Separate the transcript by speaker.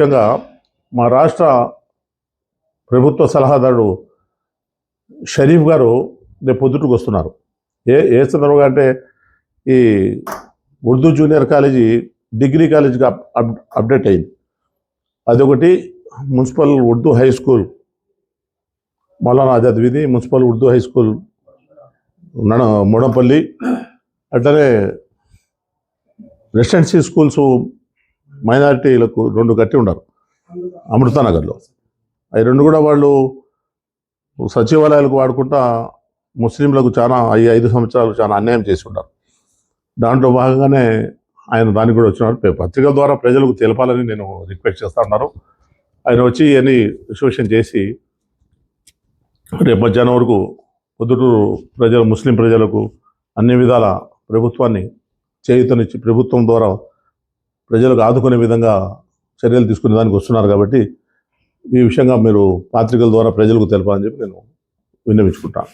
Speaker 1: ముఖ్యంగా మా రాష్ట్ర ప్రభుత్వ సలహాదారుడు షరీఫ్ గారు రేపు పొద్దుటకు వస్తున్నారు. ఏ ఏ సందర్భంగా అంటే ఈ ఉర్దూ జూనియర్ కాలేజీ డిగ్రీ కాలేజీకి అప్ అప్ అప్డేట్ అయింది. అదొకటి municipal Urdu high school Maulana Azad వీధి మున్సిపల్ ఉర్దూ హై స్కూల్ నడ ముడంపల్లి అట్లనే రెసిడెన్సీ స్కూల్స్ మైనారిటీలకు రెండు కట్టి ఉన్నారు అమృతానగర్లో. అవి రెండు కూడా వాళ్ళు సచివాలయాలకు వాడుకుంటా ముస్లింలకు చాలా ఈ ఐదు సంవత్సరాలు చాలా అన్యాయం చేసి ఉన్నారు దాంట్లో భాగంగానే ఆయన దానికి కూడా వచ్చినారు. పత్రికల ద్వారా ప్రజలకు తెలపాలని నేను రిక్వెస్ట్ చేస్తా ఉన్నారు. ఆయన వచ్చి ఇవన్నీ విశ్లేషణ చేసి రేపు మధ్యాహ్నం వరకు పొద్దుటూరు ప్రజలు ముస్లిం ప్రజలకు అన్ని విధాల ప్రభుత్వాన్ని చేయుతనిచ్చి ప్రభుత్వం ద్వారా ప్రజలకు ఆదుకునే విధంగా చర్యలు తీసుకునే దానికి వస్తున్నారు కాబట్టి ఈ విషయంగా మీరు పాత్రికల ద్వారా ప్రజలకు తెలపాలని చెప్పి నేను విన్నవించుకుంటాను.